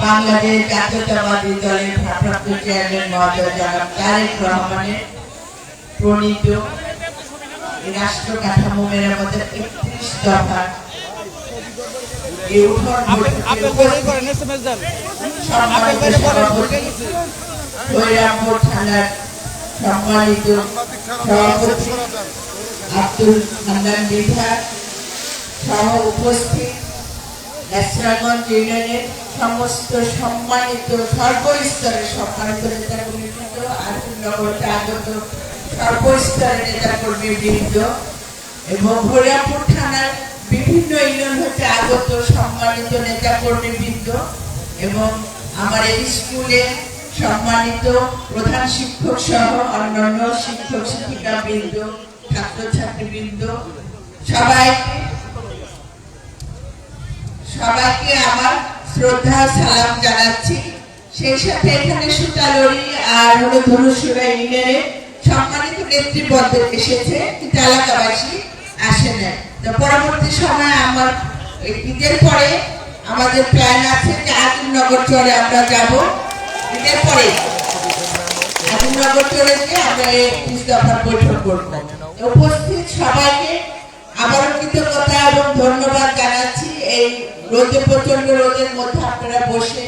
বাংলাদেশ জাতীয়তাবাদী দলের ভারপ্রাপ্ত চেয়ারম্যান জনাব তারেক রহমানের প্রণীত রাষ্ট্র কাঠামো মেরামতের একত্রিশ দফা সভাপতি সম্মানিত সভাপতি আব্দুল হান্নান বিধান সহ উপস্থিত ন্যাশনালগঞ্জ ইউনিয়নের সমস্ত সম্মানিত, সর্বস্তরের সম্মানিত নেতাকর্মীবৃন্দ আর্থিকনগরতে আগত সর্বস্তরের নেতাকর্মীবৃন্দ এবং হরিয়াপুর থানার বিভিন্ন ইউনিয়ন হতে আগত সম্মানিত নেতাকর্মীবৃন্দ এবং আমার এই স্কুলে সম্মানিত প্রধান শিক্ষক সহ অন্যান্য শিক্ষক শিক্ষিকা বৃন্দ ছাত্রছাত্রীবৃন্দ সবাইকে সবাইকে আমার শ্রদ্ধা, সালাম জানাচ্ছি। সেই সাথে এখানে সুতালরি আর হলো ধনুসুরা ইউনিয়নের সম্মানিত নেতৃবৃন্দ এসেছে। কিন্তু এলাকাবাসী আসে না পরবর্তী সময় আমার ঈদের পরে আমাদের প্ল্যান আছে যে আজিমনগর চরে আমরা যাব। ঈদের পরে আজিমনগর চরে গিয়ে আমরা এই দফার বৈঠক করব। উপস্থিত সবাইকে আবারও কৃতজ্ঞতা এবং ধন্যবাদ জানাচ্ছি। এই রোদে প্রচণ্ড রোদের মধ্যে আপনারা বসে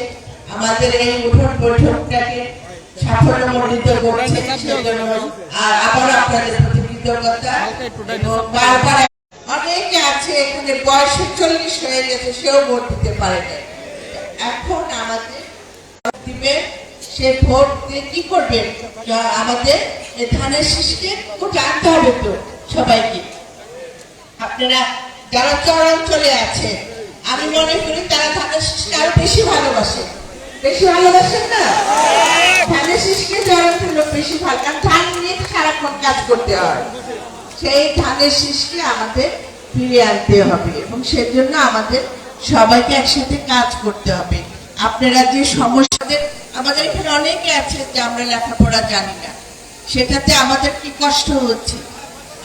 আমাদের এই উঠোন বৈঠকটাকে সাফল্যমণ্ডিত করছেন, সেজন্য আর আবার আপনাদের প্রতি কৃতজ্ঞতা বারবার অনেকে আছে এখানে চল্লিশ হয়ে গেছে, সেও ভোট দিতে পারে না এখন আমাদের দিবে, সে ভোট দিয়ে কি করবে? আমাদের ধানের শীষকে আনতে হবে তো সবাইকে। আপনারা যারা চরাঞ্চলে আছে আমি মনে করি তারা ধানের শীষকে আরও বেশি ভালোবাসে। বেশি ভালোবাসেন না? ধানের শীষকে লোক বেশি ভালো, কারণ ধান নিয়ে সারাক্ষণ কাজ করতে হয়। সেই ধানের শীষকে আমাদের ফিরিয়ে আনতে হবে এবং সেজন্য আমাদের সবাইকে একসাথে কাজ করতে হবে। আপনারা যে সমস্যাদের, আমাদের এখানে অনেকে আছে যে আমরা লেখাপড়া জানি না। সেটাতে আমাদের কি কষ্ট হচ্ছে?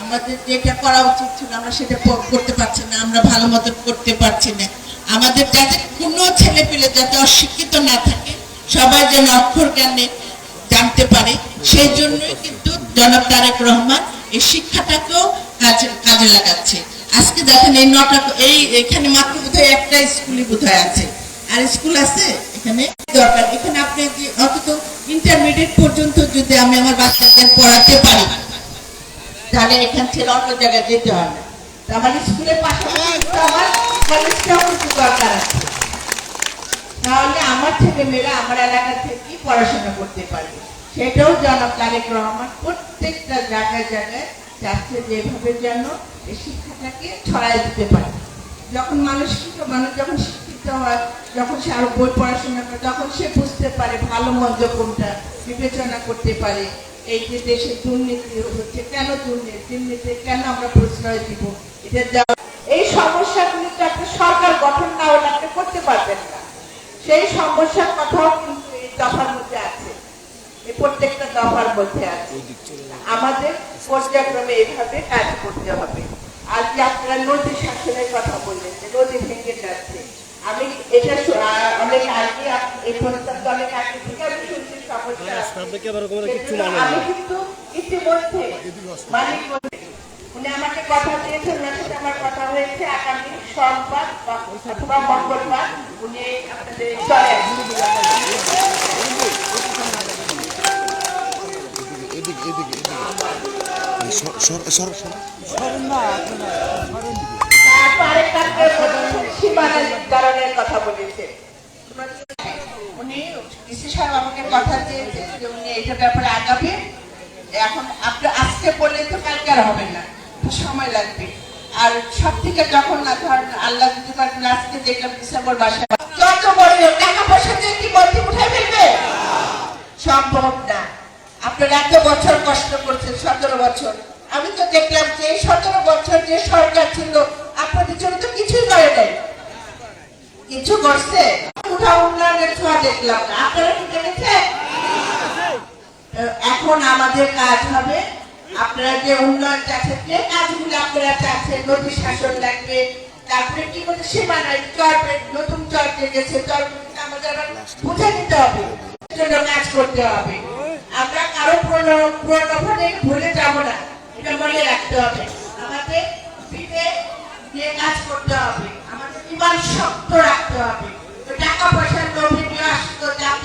আমাদের যেটা করা উচিত ছিল, আমরা সেটা করতে পারছি না, আমরা ভালো মতো করতে পারছি না। আমাদের যাতে কোনো ছেলে পেলে যাতে অশিক্ষিত না থাকে, সবাই যেন অক্ষর জ্ঞানে জানতে পারে, সেই জন্যই কিন্তু জনাব তারেক রহমান এই শিক্ষাটাকেও কাজে কাজে লাগাচ্ছে। আজকে দেখেন এই নটা এই এখানে মাত্র বোধহয় একটা স্কুলই বোধহয় আছে। আর স্কুল আছে এখানে দরকার। এখানে আপনি অন্তত ইন্টারমিডিয়েট পর্যন্ত যদি আমি আমার বাচ্চাদের পড়াতে পারি তাহলে এখান থেকে অন্য জায়গায় যেতে হয় না তো আমার স্কুলের পাশাপাশি দরকার আছে। তাহলে আমার ছেলে মেয়েরা আমার এলাকা থেকে পড়াশোনা করতে পারবে সেটাও জনাব তারেক রহমান প্রত্যেকটা জায়গায় জায়গায় চাচ্ছে যেভাবে যেন এই শিক্ষাটাকে ছড়াই দিতে পারে। যখন মানুষ শিক্ষিত মানুষ যখন শিক্ষিত হয়, যখন সে আরও বই পড়াশোনা করে, তখন সে বুঝতে পারে ভালো মন্দ কোনটা বিবেচনা করতে পারে। এই যে দেশে দুর্নীতি হচ্ছে, কেন দুর্নীতি? দুর্নীতি কেন আমরা প্রশ্রয় দিব? এটা যা- এই সমস্যাগুলি তো একটা সরকার গঠন না হলে আপনি করতে পারবেন না। সেই সমস্যার কথাও কিন্তু এই দফার মধ্যে আছে। এই প্রত্যেকটা দফার মধ্যে আছে। আমাদের পর্যায়ক্রমে এইভাবে কাজ করতে হবে। আর যে আপনারা নদী শাসনের কথা বললেন, যে নদী ভেঙে যাচ্ছে, আমি এটা অনেক আগে এই প্রস্তাবটা অনেক আগে থেকে আমি শুনছি সমস্যা আপনাকে আবার ওরকম কিচ্ছু সেজন্য মানে না কিন্তু ইতিমধ্যে মালিক উনি আমাকে কথা দিয়েছেন ওনার সাথে আমার কথা হয়েছে আগামী সোমবার বা- অথবা মঙ্গলবার উনি আপনাদের চলে আসবেন। এদিকে এদিকে এদিকে। সর সর সর সর। তারপর ডিসি সাহেব আমাকে কথা দিয়েছেন যে উনি এটা ব্যাপারে আগাবে। এখন আপনি আজকে বললে তো কালকে আর হবে না সময় লাগবে। আর সব থেকে যখন না, ধরেন আল্লাহ যদি পারেন আজকে দেখলাম ডিসেম্বর মাসে। যত বড় টাকা পয়সা দিয়ে কি মন্ত্রী উঠাই ফেলবে? সম্ভব না। আপনারা এত বছর কষ্ট করছেন, সতেরো বছর। আমি তো দেখলাম যে সতেরো বছর যে সরকার ছিল, আপনাদের জন্য তো কিছুই করে নাই। কিছু করছে? দেখলাম এখন আমাদের কাজ হবে, আপনারা যে উন্নয়ন চাচ্ছেন যে কাজগুলো আপনারা চাচ্ছেন, নদী শাসন লাগবে, তারপরে কি করছে সীমানায় চর পে- নতুন চর গেছে বুঝে নিতে হবে, জন্য কাজ করতে হবে। আমরা কারও পুরনো ভুলে যাব না, এটা মনে রাখতে হবে। আমাদের কাজ করতে হবে, আমাদের ইমান শক্ত রাখতে হবে। টাকা পয়সার লোভে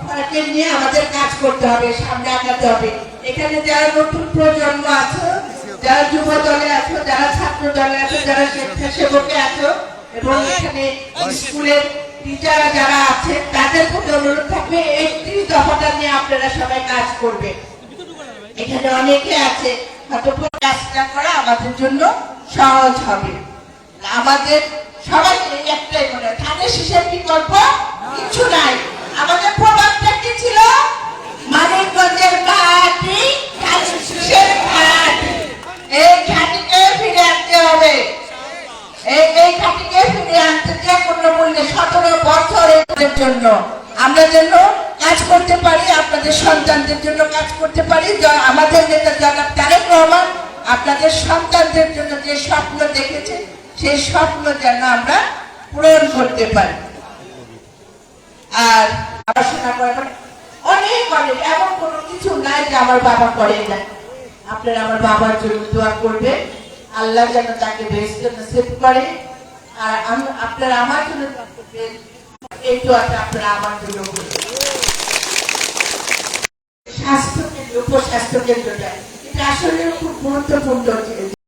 আপনাকে নিয়ে আমাদের কাজ করতে হবে, সামনে আগাতে হবে। এখানে যারা নতুন প্রজন্ম আছো, যারা যুব দলে আছো, যারা ছাত্র দলে আছো, যারা স্বেচ্ছাসেবকে আছো, এবং এখানে স্কুলের টিচার যারা আছে, তাদের প্রতি অনুরোধ থাকবে একত্রিশ দফাটা নিয়ে আপনারা সবাই কাজ করবে। এখানে অনেকে আছে হয়তো কাজটা করা আমাদের জন্য সহজ হবে। আমাদের সবাই একটাই মনে হয়, ধানের শীষের বিকল্প কিছু জন্য। আমরা যেন কাজ করতে পারি, আপনাদের সন্তানদের জন্য কাজ করতে পারি। আমাদের নেতা জনাব তারেক রহমান, আপনাদের সন্তানদের জন্য যে স্বপ্ন দেখেছে, সেই স্বপ্ন যেন আমরা পূরণ করতে পারি। আর পড়াশোনা করে মানে অনেক অনেক, এমন কোনো কিছু নাই যে আমার বাবা করে না আপনারা আমার বাবার জন্য দোয়া করবে আল্লাহ যেন তাকে বেস্ট নসিব করে। আর আপনারা আমার জন্য দোয়া করবেন। এই দোয়াটা আপনারা আমার জন্য করবেন স্বাস্থ্য কেন্দ্র উপস্বাস্থ্য কেন্দ্রটা এটা আসলে খুব গুরুত্বপূর্ণ